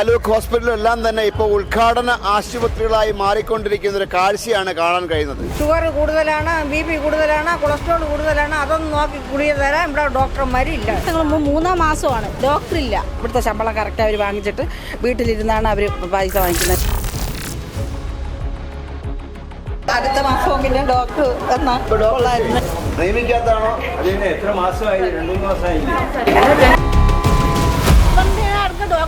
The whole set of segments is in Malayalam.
താലൂക്ക് ഹോസ്പിറ്റലെല്ലാം തന്നെ ഇപ്പോൾ ഉദ്ഘാടന ആശുപത്രികളായി മാറിക്കൊണ്ടിരിക്കുന്ന ഒരു കാഴ്ചയാണ് കാണാൻ കഴിയുന്നത്. ഷുഗർ കൂടുതലാണ് ബി പി കൂടുതലാണ് കൊളസ്ട്രോൾ കൂടുതലാണ് അതൊന്നും നോക്കി കുടിയ തരാൻ ഇവിടെ ഡോക്ടർമാരില്ല മൂന്നാം മാസമാണ്. ഡോക്ടർ ഇല്ല ഇവിടുത്തെ ശമ്പളം കറക്റ്റ് അവർ വാങ്ങിച്ചിട്ട് വീട്ടിലിരുന്നാണ് അവർ പൈസ വാങ്ങിക്കുന്നത്. അടുത്ത മാസമെങ്കിലും ഡോക്ടർ എന്നാ കൊള്ളായിരുന്നു. നിയമിക്കാത്താണോ അതിന് എത്ര മാസമായി? രണ്ടു അവർക്ക്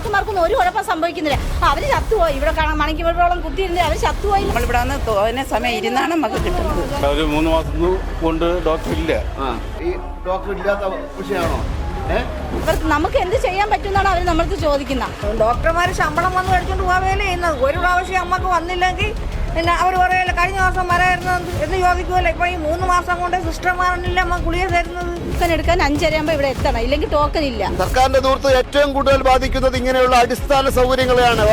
ഡോക്ടർമാർക്കൊന്നും ഒരു കുഴപ്പം സംഭവിക്കുന്നില്ല. അവർ ചത്തുപോയി. ഇവിടെ കാണാൻ മണിക്കൂറോളം കുത്തിയിരുന്നില്ല അവർ ചത്തുപോയി. നമ്മളിവിടെ വന്ന് തോന്നെ സമയം ഇരുന്നാണ് നമുക്ക് കിട്ടുന്നത്. ഒരു മൂന്ന് മാസം കൊണ്ട് ഡോക്ടർ ഇല്ല. ആ ഈ ഡോക്ടർ ഇല്ലാത്ത വിഷയമാണോ? ഏഹ് അവർക്ക് നമുക്ക് എന്ത് ചെയ്യാൻ പറ്റുമെന്നാണ് അവർ നമ്മൾക്ക് ചോദിക്കുന്നത്. ഡോക്ടർമാർ ശമ്പളം വന്ന് മേടിച്ചോണ്ട് പോവുകയല്ലേ ചെയ്യുന്നത്. ഒരു പ്രാവശ്യം അമ്മയ്ക്ക് വന്നില്ലെങ്കിൽ പിന്നെ അവർ പറയല്ല കഴിഞ്ഞ മാസം വരായിരുന്നു എന്ന് ചോദിക്കുമല്ലോ ഇപ്പൊ ഈ മൂന്ന് മാസം കൊണ്ട് സിസ്റ്റർമാരനില്ല ഗുളിക തരുന്നത്. ടോക്കൺ എടുക്കാൻ അഞ്ചരയാകുമ്പോൾ ഇവിടെ എത്തണം. ഇല്ലെങ്കിൽ ടോക്കൺ ഇല്ല. സർക്കാരിന്റെ ദൂരത്ത് ഏറ്റവും കൂടുതൽ ബാധിക്കുന്നത് ഇങ്ങനെയുള്ള അടിസ്ഥാന സൗകര്യങ്ങളെയാണ്.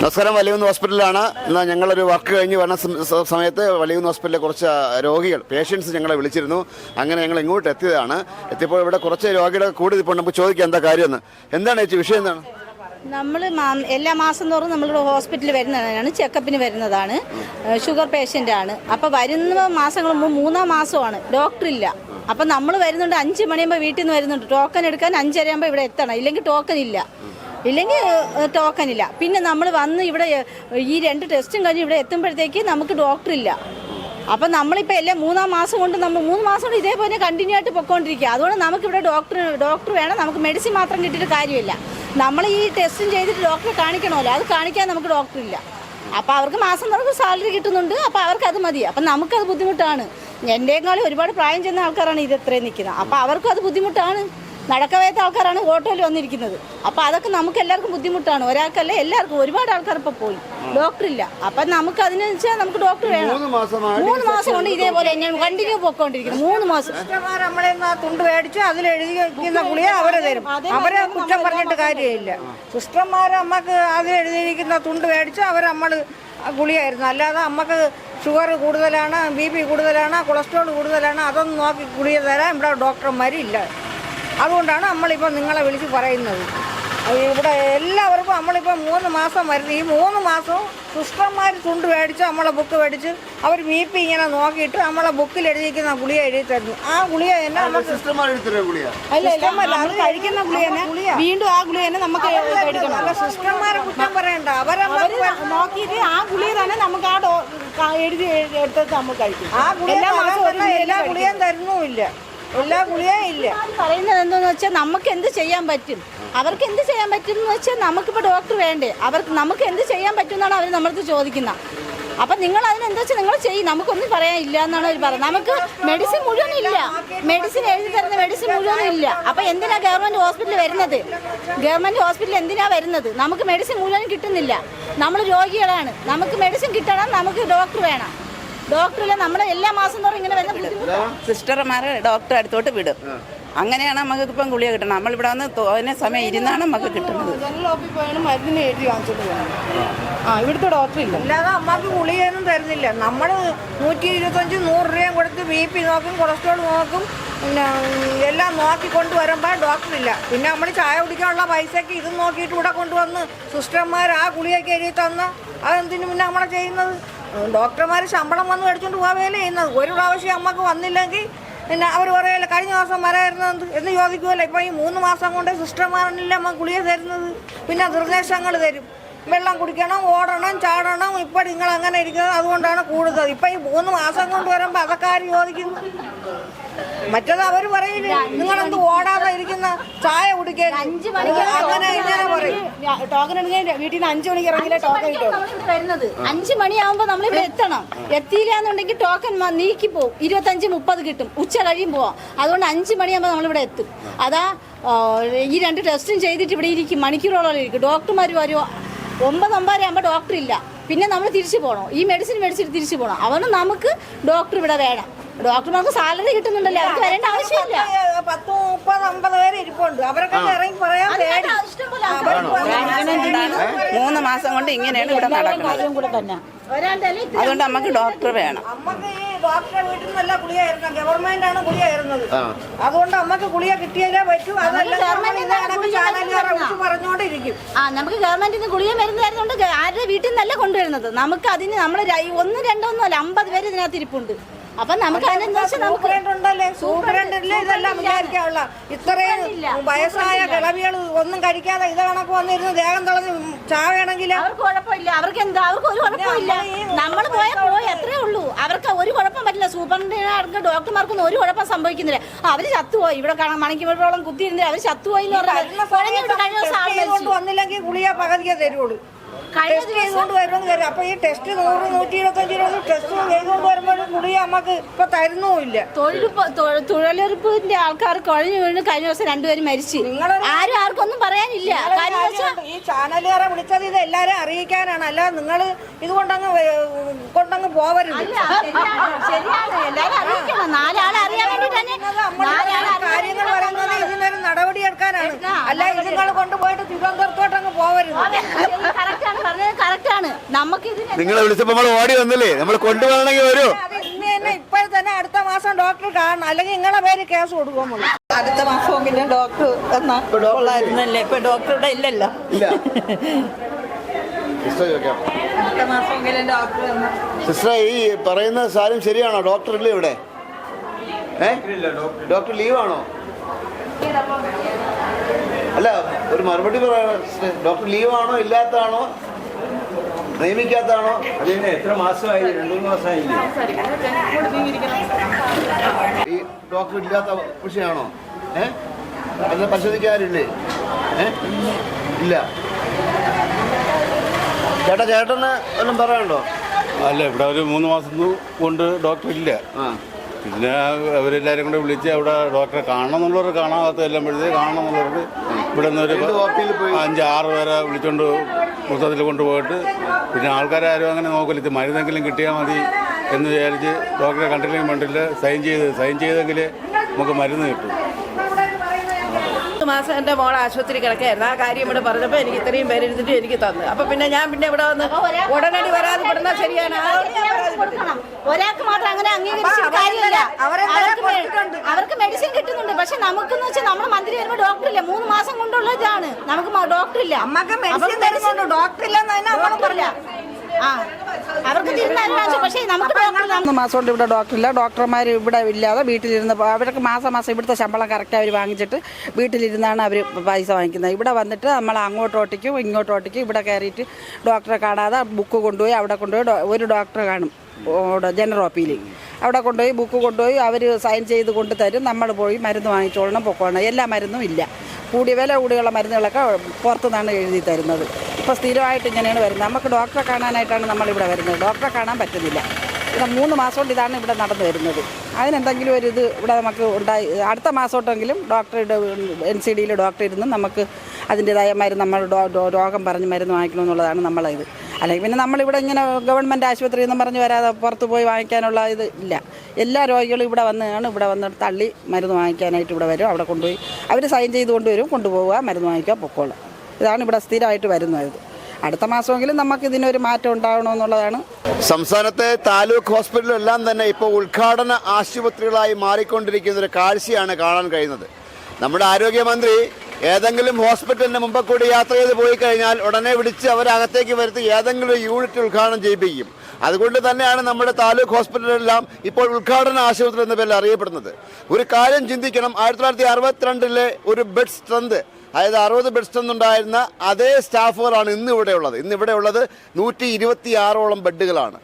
നമസ്കാരം വലിയകുന്ന് ഹോസ്പിറ്റലിലാണ്. എന്നാൽ ഞങ്ങളൊരു വർക്ക് കഴിഞ്ഞ് സ- സമയത്ത് വലിയകുന്ന് ഹോസ്പിറ്റലിലെ കുറച്ച് രോഗികൾ പേഷ്യൻസ് ഞങ്ങളെ വിളിച്ചിരുന്നു. അങ്ങനെ ഞങ്ങൾ ഇങ്ങോട്ട് എത്തിയതാണ്. എത്തിയപ്പോൾ ഇവിടെ കുറച്ച് രോഗികളെ കൂടി ഇപ്പോൾ നമുക്ക് ചോദിക്കാം എന്താ കാര്യമെന്ന് എന്താണ് ചേച്ചി വിഷയം എന്താണ്? നമ്മൾ എല്ലാ മാസം തോറും നമ്മൾ ഹോസ്പിറ്റലിൽ വരുന്നതാണ് ചെക്കപ്പിന് വരുന്നതാണ്. ഷുഗർ പേഷ്യന്റ് ആണ് അപ്പോൾ വരുന്ന മാസങ്ങൾ മുമ്പ് മൂന്നാം മാസമാണ് ഡോക്ടറില്ല. അപ്പം നമ്മൾ വരുന്നുണ്ട് അഞ്ച് മണിയാകുമ്പോൾ വീട്ടിൽ നിന്ന് വരുന്നുണ്ട്. ടോക്കൺ എടുക്കാൻ അഞ്ചരയാകുമ്പോൾ ഇവിടെ എത്തണം. ഇല്ലെങ്കിൽ ടോക്കൺ ഇല്ല. ഇല്ലെങ്കിൽ ടോക്കൺ ഇല്ല. പിന്നെ നമ്മൾ വന്ന് ഇവിടെ ഈ രണ്ട് ടെസ്റ്റും കഴിഞ്ഞ് ഇവിടെ എത്തുമ്പോഴത്തേക്ക് നമുക്ക് ഡോക്ടർ ഇല്ല. അപ്പം നമ്മളിപ്പോൾ എല്ലാം മൂന്നാം മാസം കൊണ്ട് നമ്മൾ മൂന്ന് മാസം കൊണ്ട് ഇതേപോലെ കണ്ടിന്യൂ ആയിട്ട് പൊയ്ക്കൊണ്ടിരിക്കുക അതുകൊണ്ട് നമുക്കിവിടെ ഡോക്ടർ ഡോക്ടർ വേണം. നമുക്ക് മെഡിസിൻ മാത്രം കിട്ടിയിട്ട് കാര്യമില്ല. നമ്മൾ ഈ ടെസ്റ്റും ചെയ്തിട്ട് ഡോക്ടറെ കാണിക്കണമല്ലോ. അത് കാണിക്കാൻ നമുക്ക് ഡോക്ടർ ഇല്ല. അപ്പോൾ അവർക്ക് മാസം നമുക്ക് സാലറി കിട്ടുന്നുണ്ട്. അപ്പോൾ അവർക്ക് അത് മതി. അപ്പം നമുക്കത് ബുദ്ധിമുട്ടാണ്. എന്റെക്കാളും ഒരുപാട് പ്രായം ചെന്ന ആൾക്കാരാണ് ഇത് ഇത്രയും നിൽക്കുന്നത്. അപ്പോൾ അവർക്കും അത് ബുദ്ധിമുട്ടാണ്. നടക്കവയത്ത ആൾക്കാരാണ് ഓട്ടോയിൽ വന്നിരിക്കുന്നത്. അപ്പോൾ അതൊക്കെ നമുക്ക് എല്ലാവർക്കും ബുദ്ധിമുട്ടാണ്. ഒരാൾക്കല്ല എല്ലാവർക്കും ഒരുപാട് ആൾക്കാർ ഇപ്പോൾ പോയി. ഡോക്ടർ ഇല്ല അപ്പം നമുക്ക് അതിനനുസരിച്ച് നമുക്ക് ഡോക്ടർ വേണം. മൂന്ന് മാസമായി മൂന്ന് മാസം കൊണ്ട് ഇതേപോലെ ഞാൻ കണ്ടിന്യൂ പോയിക്കൊണ്ടിരിക്കുന്നു. മൂന്ന് മാസം. നമ്മളെ തുണ്ട് മേടിച്ചു അതിൽ എഴുതിയിരിക്കുന്ന ഗുളിക അവരെ തരും. അവരെ കുറ്റം പറഞ്ഞിട്ട് കാര്യമില്ല. സിസ്റ്റർമാർ അമ്മയ്ക്ക് അതിൽ എഴുതിയിരിക്കുന്ന തുണ്ട് മേടിച്ചു അവർ നമ്മൾ ഗുളിയായിരുന്നു അല്ലാതെ അമ്മയ്ക്ക് ഷുഗർ കൂടുതലാണ് ബി പി കൂടുതലാണ് കൊളസ്ട്രോൾ കൂടുതലാണ് അതൊന്നും നോക്കി ഗുളിക തരാൻ ഇവിടെ ഡോക്ടർമാരില്ല. അതുകൊണ്ടാണ് നമ്മളിപ്പോൾ നിങ്ങളെ വിളിച്ച് പറയുന്നത്. ഇവിടെ എല്ലാവർക്കും നമ്മളിപ്പോൾ മൂന്ന് മാസം വരുന്നു. ഈ മൂന്ന് മാസവും സിസ്റ്റർമാർ തുണ്ട് മേടിച്ച് നമ്മളെ ബുക്ക് മേടിച്ച് അവർ ബി പി ഇങ്ങനെ നോക്കിയിട്ട് നമ്മളെ ബുക്കിൽ എഴുതിയിരിക്കുന്ന ഗുളിക എഴുതി തരുന്നു. ആ ഗുളിക തന്നെ നമുക്ക് ഗുളിയാ? അല്ല കഴിക്കുന്ന ഗുളിക തന്നെ വീണ്ടും ആ ഗുളിക തന്നെ നമുക്ക് അല്ല സിസ്റ്റർമാരെ കുറ്റം പറയണ്ട. അവരെ നോക്കിയിട്ട് ആ ഗുളിക തന്നെ നമുക്ക് ആ ഡോ- എഴുതി എടുത്തിട്ട് നമ്മൾ കഴിക്കും. ആ ഗുളിക എല്ലാ. ഗുളികയും തരുന്നുമില്ല. എല്ലാ ഗുളികയും ഇല്ല. പറയുന്നത് എന്താണെന്ന് വെച്ചാൽ നമുക്ക് എന്ത് ചെയ്യാൻ പറ്റും? അവർക്ക് എന്ത് ചെയ്യാൻ പറ്റും എന്ന് വെച്ചാൽ നമുക്കിപ്പോൾ ഡോക്ടർ വേണ്ടേ? അവർക്ക് നമുക്ക് എന്ത് ചെയ്യാൻ പറ്റും എന്നാണ് അവർ നമ്മളടുത്ത് ചോദിക്കുന്നത് അപ്പം നിങ്ങൾ അതിനെന്താ വെച്ചാൽ നിങ്ങൾ ചെയ്യും. നമുക്കൊന്നും പറയാൻ ഇല്ല എന്നാണ് അവർ പറയുന്നത് നമുക്ക് മെഡിസിൻ മുഴുവൻ ഇല്ല. മെഡിസിൻ എഴുതി തരുന്ന മെഡിസിൻ മുഴുവൻ ഇല്ല. അപ്പം എന്തിനാ ഗവൺമെന്റ് ഹോസ്പിറ്റലിൽ വരുന്നത്? ഗവൺമെന്റ് ഹോസ്പിറ്റലിൽ എന്തിനാ വരുന്നത്? നമുക്ക് മെഡിസിൻ മുഴുവൻ കിട്ടുന്നില്ല. നമ്മൾ രോഗികളാണ്. നമുക്ക് മെഡിസിൻ കിട്ടണം നമുക്ക് ഡോക്ടർ വേണം. ഡോക്ടറില്ല നമ്മളെ എല്ലാ മാസം തോറും ഇങ്ങനെ വരുന്ന ബുദ്ധിമുട്ടാണ് സിസ്റ്റർമാരെ ഡോക്ടറെ അടുത്തോട്ട് വിടും. അങ്ങനെയാണ് നമുക്ക് ഇപ്പം ഗുളിക കിട്ടുന്നത് നമ്മളിവിടെ വന്ന് തോന്നെ സമയം ഇരുന്നാണ് നമുക്ക് കിട്ടുന്നത് ജനറൽ ഓഫീസിൽ പോയാണ് മരുന്നിന് എഴുതി വാങ്ങിച്ചോണ്ട് ആ. ഇവിടുത്തെ ഡോക്ടർ ഇല്ല. അല്ലാതെ അമ്മയ്ക്ക് ഗുളികയൊന്നും തരുന്നില്ല. നമ്മൾ നൂറ്റി ഇരുപത്തഞ്ച് നൂറ് രൂപയും കൊടുത്ത് ബി പി നോക്കും കൊളസ്ട്രോൾ നോക്കും പിന്നെ എല്ലാം നോക്കിക്കൊണ്ട് വരുമ്പോൾ ഡോക്ടറില്ല പിന്നെ നമ്മൾ ചായ കുടിക്കാനുള്ള പൈസയ്ക്ക് ഇത് നോക്കിയിട്ട് ഇവിടെ കൊണ്ടുവന്ന് സിസ്റ്റർമാർ ആ ഗുളികയ്ക്ക് എഴുതി തന്ന്. അതെന്തിനു പിന്നെ നമ്മളെ ചെയ്യുന്നത്? ഡോക്ടർമാർ ശമ്പളം വന്ന് മേടിച്ചുകൊണ്ട് പോവുകയല്ലേ ചെയ്യുന്നത്. ഒരു പ്രാവശ്യം അമ്മയ്ക്ക് വന്നില്ലെങ്കിൽ പിന്നെ അവർ പറയല്ലേ കഴിഞ്ഞ മാസം വരായിരുന്നു എന്ന് ചോദിക്കുമല്ലോ ഇപ്പം ഈ മൂന്ന് മാസം കൊണ്ട് സിസ്റ്റർമാരനില്ല അമ്മ ഗുളിക തരുന്നത്. പിന്നെ നിർദ്ദേശങ്ങൾ തരും. വെള്ളം കുടിക്കണം ഓടണം ചാടണം. ഇപ്പം നിങ്ങൾ അങ്ങനെ ഇരിക്കുന്നത് അതുകൊണ്ടാണ് കൂടുതൽ. ഇപ്പം ഈ മൂന്ന് മാസം കൊണ്ട് വരുമ്പോൾ അതൊക്കെ ആര് ചോദിക്കുന്നു? മറ്റത് അവർ പറയില്ല നിങ്ങളെന്ത് ഓടാതെ ഇരിക്കുന്ന ചായ കുടിക്കാൻ? അഞ്ച് മണിക്ക് അങ്ങനെ ഇങ്ങനെ പറയും. ടോക്കൺ എടുക്കാൻ വീട്ടിൽ നിന്ന് അഞ്ചു മണിക്ക് ഇറങ്ങിയില്ല ടോക്കൺ വരുന്നത്. അഞ്ചു മണിയാവുമ്പോ നമ്മൾ ഇവിടെ എത്തണം. എത്തിയില്ല എന്നുണ്ടെങ്കിൽ ടോക്കൺ മ- നീക്കി പോകും ഇരുപത്തഞ്ച് മുപ്പത് കിട്ടും. ഉച്ച കഴിയും പോവാം. അതുകൊണ്ട് അഞ്ചു മണിയാകുമ്പോൾ നമ്മളിവിടെ എത്തും. അതാ ഈ രണ്ട് ടെസ്റ്റും ചെയ്തിട്ട് ഇവിടെ ഇരിക്കും. മണിക്കൂറോളം ഇരിക്കും. ഡോക്ടർമാർ വരുമോ ഒമ്പത് ഒമ്പതര ആകുമ്പോൾ ഡോക്ടർ ഇല്ല. പിന്നെ നമ്മൾ തിരിച്ചു പോകണം ഈ മെഡിസിൻ മേടിച്ചിട്ട് തിരിച്ചു പോകണം അതുകൊണ്ട് നമുക്ക് ഡോക്ടർ ഇവിടെ വേണം. ഡോക്ടർമാർക്ക് സാലറി കിട്ടുന്നുണ്ടല്ലോ? അവർക്ക് വരേണ്ട ആവശ്യമില്ല. പത്ത് മുപ്പത് അമ്പത് പേര് ഇരിപ്പുണ്ട്. അവരൊക്കെ ഇറങ്ങി പറയാൻ മൂന്ന് മാസം കൊണ്ട് ഇങ്ങനെയാണ് ഇവിടെ നടക്കുന്നത്. അതുകൊണ്ട് നമുക്ക് ഡോക്ടർ വേണം. ഡോക്ടറെ വീട്ടിൽ നിന്നല്ല ഗുളിക ആയിരുന്നു ഗവൺമെന്റ് ആണ് ഗുളിക ആയിരുന്നത് അതുകൊണ്ട് അമ്മയ്ക്ക് ഗുളിക കിട്ടിയാലേ പറ്റൂ. അതല്ല. പറഞ്ഞുകൊണ്ടിരിക്കും ആ നമുക്ക് ഗവൺമെന്റിൽ നിന്ന് ഗുളിക മരുന്നായിരുന്നുകൊണ്ട് ആരുടെ വീട്ടിൽ നിന്നല്ല കൊണ്ടുവരുന്നത്? നമുക്ക് അതിന് നമ്മൾ ഒന്ന് രണ്ടോ ഒന്നും അല്ല അമ്പത് പേര് ഇതിനകത്ത് ഇരിപ്പുണ്ട്. അപ്പൊ നമുക്ക് അതിനെന്താ വെച്ചാൽ നമുക്ക് സൂപ്രണ്ട് ഉണ്ടല്ലേ ഇതെല്ലാം വിചാരിക്കാനുള്ള. ഇത്രയും വയസ്സായ കിളവികൾ ഒന്നും കഴിക്കാതെ ഇത് കണക്ക് വന്നിരുന്ന് ദേഹം തുളഞ്ഞ് ചാവേണമെങ്കിൽ അവർക്ക് കുഴപ്പമില്ല. അവർക്ക് എന്താ? അവർക്ക് ഒരു കുഴപ്പമില്ല. നമ്മൾ പോയ പോയി. അത്രേ ഉള്ളൂ. അവർക്ക് ഒരു കുഴപ്പം പറ്റില്ല. സൂപ്രണ്ടിനാർക്ക് ഡോക്ടർമാർക്കൊന്നും ഒരു കുഴപ്പം സംഭവിക്കുന്നില്ല. അവർ ചത്തുപോയി. ഇവിടെ മണിക്കുമ്പോഴോളം കുത്തിയിരുന്നില്ല? അവർ ചത്തുപോയി എന്ന് പറഞ്ഞാൽ കുഴഞ്ഞിട്ട് കഴിഞ്ഞ ദിവസം വന്നില്ലെങ്കിൽ ഗുളിയ പകുതിയെ തരുള്ളൂ. ടെസ്റ്റ് ചെയ്തുകൊണ്ട് വരുമെന്ന് കരുതി. അപ്പൊ ഈ ടെസ്റ്റ് നൂറ് നൂറ്റി ഇരുപത്തഞ്ച് രൂപ ടെസ്റ്റ് ചെയ്തുകൊണ്ട് വരുമ്പോൾ ഗുളിക നമുക്ക് ഇപ്പൊ തരുന്നുമില്ല. തൊഴിലുറപ്പ് തൊ- തൊഴിലുറപ്പിന്റെ ആൾക്കാർ കുഴഞ്ഞു വീണ് കഴിഞ്ഞ ദിവസം രണ്ടുപേരും മരിച്ചു. ആരും ആർക്കൊന്നും പറയാനില്ല. ഈ ചാനലുകാരെ വിളിച്ചത് ഇത് എല്ലാരും അറിയിക്കാനാണ്. അല്ല നിങ്ങൾ ഇതുകൊണ്ടങ്ങ് കൊണ്ടങ്ങ് പോവരുത്. കാര്യങ്ങൾ പറയുന്നത് ഇതിനൊരു നടപടി എടുക്കാനാണ്. എടുക്കാം. അല്ല ഇത് നിങ്ങൾ കൊണ്ടുപോയിട്ട് തിരുവനന്തപുരത്തോട്ട് അങ്ങ് പോവരുത്. കറക്റ്റാണ് പറഞ്ഞത് കറക്റ്റാണ്. നമുക്ക് ഇതിന് നിങ്ങളെ വിളിച്ചപ്പോൾ നമ്മൾ ഓടി വന്നില്ലേ? നമ്മൾ കൊണ്ടുപോകണമെങ്കിൽ വരൂ. ഇന്ന് തന്നെ ഇപ്പോഴും തന്നെ അടുത്ത മാസം ഡോക്ടർ കാണണം. അല്ലെങ്കിൽ നിങ്ങളെ പേര് കേസ് കൊടുക്കുമ്പോൾ അടുത്ത മാസമെങ്കിലും ഡോക്ടർ എന്നാ? ഇപ്പൊ ഡോക്ടർ ഇവിടെ ഇല്ലല്ലോ. അടുത്ത മാസം ഡോക്ടർ എന്നാ? സിസ്റ്റർ ഈ പറയുന്ന സാരം ശരിയാണോ? ഡോക്ടർ ഇല്ലേ ഇവിടെ? ഏ? ഡോക്ടർ ലീവാണോ? അല്ല ഒരു മറുപടി പറയണം. ഡോക്ടർ ലീവാണോ ഇല്ലാത്തതാണോ നിയമിക്കാത്തതാണോ? അതിന് എത്ര മാസമായി? രണ്ടു മൂന്ന് മാസമായില്ലേ? ഈ ഡോക്ടർ ഇല്ലാത്ത വിഷയമാണോ ഏ? അതിനെ പരിശോധിക്കാറില്ലേ ഏ? ഇല്ല. ചേട്ടാ ചേട്ടന് ഒന്നും പറയണ്ടോ അല്ല ഇവിടെ ഒരു മൂന്ന് മാസം കൊണ്ട് ഡോക്ടർ ഇല്ല. ആ. പിന്നെ അവരെല്ലാവരും കൂടെ വിളിച്ച് അവിടെ ഡോക്ടറെ കാണണം എന്നുള്ളവർ കാണാത്ത എല്ലാം വിളിച്ച് കാണണം എന്നുള്ളവർക്ക് ഇവിടെ നിന്നൊരു? അഞ്ച് ആറ് പേരെ വിളിച്ചുകൊണ്ട് പുസ്തകത്തിൽ കൊണ്ടുപോയിട്ട്. പിന്നെ ആൾക്കാരെ ആരും അങ്ങനെ നോക്കില്ല. ഇത് മരുന്നെങ്കിലും കിട്ടിയാൽ മതി എന്ന് വിചാരിച്ച് ഡോക്ടറെ കണ്ടില്ലെങ്കിൽ വേണ്ടില്ല സൈൻ ചെയ്ത് സൈൻ ചെയ്തെങ്കിൽ നമുക്ക് മരുന്ന് കിട്ടും. മാസം എന്റെ മോൾ ആശുപത്രി കിടക്കായിരുന്നു ആ കാര്യം ഇവിടെ പറഞ്ഞപ്പോൾ എനിക്ക് ഇത്രയും പേരെടുത്തിട്ട് എനിക്ക് തന്നു. അപ്പൊ പിന്നെ ഞാൻ പിന്നെ ഇവിടെ വന്ന് ഉടനടി വരാതെ പെടുന്ന ശരിയാണ്. കൊടുക്കണം. ഒരാൾക്ക് മാത്രം അങ്ങനെ അംഗീകരിച്ചില്ല അവർക്ക് അവർക്ക് മെഡിസിൻ കിട്ടുന്നുണ്ട്. പക്ഷെ നമുക്കെന്ന് വെച്ചാൽ നമ്മുടെ മന്ത്രി വരുമ്പോൾ ഡോക്ടർ ഇല്ല? മൂന്ന് നമുക്ക് ഡോക്ടർ ഇല്ല അമ്മയ്ക്ക് മെഡിസിൻ തരുന്നുണ്ട്. ഡോക്ടർ ഇല്ലെന്ന് തന്നെ അമ്മ പറഞ്ഞ. ആ. അവർക്ക് തീരുമാനം പക്ഷേ നമുക്ക് മാസം കൊണ്ട് ഇവിടെ ഡോക്ടറില്ല. ഡോക്ടർമാർ ഇവിടെ ഇല്ലാതെ വീട്ടിലിരുന്ന് അവർക്ക് മാസം മാസം ഇവിടുത്തെ ശമ്പളം കറക്റ്റ് അവർ വാങ്ങിച്ചിട്ട് വീട്ടിലിരുന്നാണ് അവർ പൈസ വാങ്ങിക്കുന്നത്. ഇവിടെ വന്നിട്ട് നമ്മൾ അങ്ങോട്ട് ഓട്ടിക്കും ഇങ്ങോട്ട് ഓട്ടിക്കും. ഇവിടെ കയറിയിട്ട് ഡോക്ടറെ കാണാതെ ബുക്ക് കൊണ്ടുപോയി അവിടെ കൊണ്ടുപോയി ഒരു ഡോക്ടറെ കാണും. ഓടെ ജനറൽ ഓപ്പിയിൽ അവിടെ കൊണ്ടുപോയി ബുക്ക് കൊണ്ടുപോയി അവർ സൈൻ ചെയ്ത് കൊണ്ടുതരും നമ്മൾ പോയി മരുന്ന് വാങ്ങിച്ചോളണം പൊക്കോളണം. എല്ലാ മരുന്നും ഇല്ല. കൂടിയ വില കൂടിയുള്ള മരുന്നുകളൊക്കെ പുറത്തുനിന്നാണ് എഴുതി തരുന്നത്. ഇപ്പോൾ സ്ഥിരമായിട്ട് ഇങ്ങനെയാണ് വരുന്നത്. നമുക്ക് ഡോക്ടറെ കാണാനായിട്ടാണ് നമ്മളിവിടെ വരുന്നത്. ഡോക്ടറെ കാണാൻ പറ്റുന്നില്ല. ഇവിടെ മൂന്ന് മാസം കൊണ്ട് ഇതാണ് ഇവിടെ നടന്നു വരുന്നത്. അതിനെന്തെങ്കിലും ഒരു ഇത് ഇവിടെ നമുക്ക് ഉണ്ടായി അടുത്ത മാസമോട്ടെങ്കിലും ഡോക്ടറുടെ എൻ സി ഡിയിൽ ഡോക്ടർ ഇരുന്ന് നമുക്ക് അതിന്റേതായ മരുന്ന് നമ്മൾ രോഗം പറഞ്ഞ് മരുന്ന് വാങ്ങിക്കണമെന്നുള്ളതാണ് നമ്മളെ ഇത്. അല്ലെങ്കിൽ പിന്നെ നമ്മളിവിടെ ഇങ്ങനെ ഗവൺമെന്റ് ആശുപത്രി എന്നും പറഞ്ഞ് വരാതെ പുറത്ത് പോയി വാങ്ങിക്കാനുള്ള ഇത് ഇല്ല. എല്ലാ രോഗികളും ഇവിടെ വന്നതാണ് ഇവിടെ വന്ന് തള്ളി മരുന്ന് വാങ്ങിക്കാനായിട്ട് ഇവിടെ വരും. അവിടെ കൊണ്ടുപോയി അവർ സൈൻ ചെയ്ത് കൊണ്ടുവരും. കൊണ്ടുപോവുക മരുന്ന് വാങ്ങിക്കുക പൊക്കോളും. ഇതാണ് ഇവിടെ സ്ഥിരമായിട്ട് വരുന്നത്. അടുത്ത മാസമെങ്കിലും നമുക്ക് ഇതിനൊരു മാറ്റം ഉണ്ടാവണമെന്നുള്ളതാണ്. സംസ്ഥാനത്തെ താലൂക്ക് ഹോസ്പിറ്റലെല്ലാം തന്നെ ഇപ്പോൾ ഉദ്ഘാടന ആശുപത്രികളായി മാറിക്കൊണ്ടിരിക്കുന്ന ഒരു കാഴ്ചയാണ് കാണാൻ കഴിയുന്നത്. നമ്മുടെ ആരോഗ്യമന്ത്രി ഏതെങ്കിലും ഹോസ്പിറ്റലിന് മുമ്പ് കൂടി യാത്ര ചെയ്ത് പോയി കഴിഞ്ഞാൽ ഉടനെ വിളിച്ച് അവരകത്തേക്ക് വരുത്തി ഏതെങ്കിലും യൂണിറ്റ് ഉദ്ഘാടനം ചെയ്യിപ്പിക്കും. അതുകൊണ്ട് തന്നെയാണ് നമ്മുടെ താലൂക്ക് ഹോസ്പിറ്റലെല്ലാം ഇപ്പോൾ ഉദ്ഘാടന ആശുപത്രി എന്ന പേരിൽ അറിയപ്പെടുന്നത്. ഒരു കാര്യം ചിന്തിക്കണം. ആയിരത്തി തൊള്ളായിരത്തി അറുപത്തിരണ്ടിലെ ഒരു ബെഡ് സ്ട്രെങ്ത് അതായത് അറുപത് ബെഡ് സ്ട്രെങ്ത് ഉണ്ടായിരുന്ന അതേ സ്റ്റാഫുകളാണ് ഇന്ന് ഇവിടെ ഉള്ളത്. ഇന്ന് ഇവിടെ ഉള്ളത് നൂറ്റി ഇരുപത്തി ആറോളം ബെഡുകളാണ്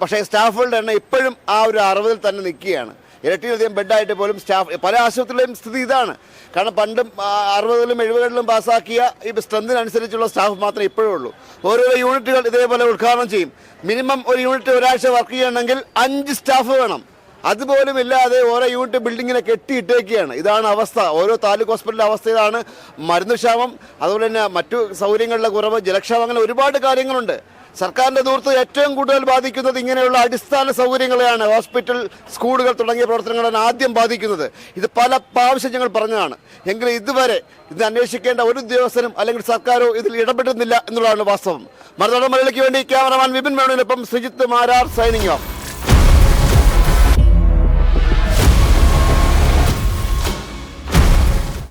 പക്ഷേ സ്റ്റാഫുകളുടെ എണ്ണം ഇപ്പോഴും ആ ഒരു അറുപതിൽ തന്നെ നിൽക്കുകയാണ്. ഇരട്ടിയിലധികം ബെഡായിട്ട് പോലും സ്റ്റാഫ് പല ആശുപത്രിയിലെയും സ്ഥിതി ഇതാണ്. കാരണം പണ്ടും അറുപതിലും എഴുപതുകളിലും പാസ്സാക്കിയ ഈ സ്ട്രെങ്തിനനുസരിച്ചുള്ള സ്റ്റാഫ് മാത്രമേ ഇപ്പോഴും ഉള്ളൂ. ഓരോരോ യൂണിറ്റുകൾ ഇതേപോലെ ഉദ്ഘാടനം ചെയ്യും. മിനിമം ഒരു യൂണിറ്റ് ഒരാഴ്ച വർക്ക് ചെയ്യണമെങ്കിൽ അഞ്ച് സ്റ്റാഫ് വേണം. അതുപോലും ഇല്ലാതെ ഓരോ യൂണിറ്റ് ബിൽഡിങ്ങിനെ കെട്ടിയിട്ടേക്കുകയാണ്. ഇതാണ് അവസ്ഥ. ഓരോ താലൂക്ക് ഹോസ്പിറ്റലിലെ അവസ്ഥ ഇതാണ്. മരുന്ന് ക്ഷാമം അതുപോലെ തന്നെ മറ്റു സൗകര്യങ്ങളുടെ കുറവ് ജലക്ഷാമം അങ്ങനെ ഒരുപാട് കാര്യങ്ങളുണ്ട്. സർക്കാരിന്റെ ദൂരത്ത് ഏറ്റവും കൂടുതൽ ബാധിക്കുന്നത് ഇങ്ങനെയുള്ള അടിസ്ഥാന സൗകര്യങ്ങളെയാണ്. ഹോസ്പിറ്റൽ സ്കൂളുകൾ തുടങ്ങിയ പ്രവർത്തനങ്ങളാണ് ആദ്യം ബാധിക്കുന്നത്. ഇത് പല പ്രാവശ്യം ഞങ്ങൾ പറഞ്ഞതാണ്. എങ്കിലും ഇതുവരെ ഇത് അന്വേഷിക്കേണ്ട ഒരു ഉദ്യോഗസ്ഥനും അല്ലെങ്കിൽ സർക്കാരോ ഇതിൽ ഇടപെടുന്നില്ല എന്നുള്ളതാണ് വാസ്തവം. മറുനാടൻ മലയാളിക്ക് വേണ്ടി ക്യാമറമാൻ വിപിൻ മേണുവിനൊപ്പം ശ്രീജിത്ത് മാരാർ സൈനിങ് ഓഫ്.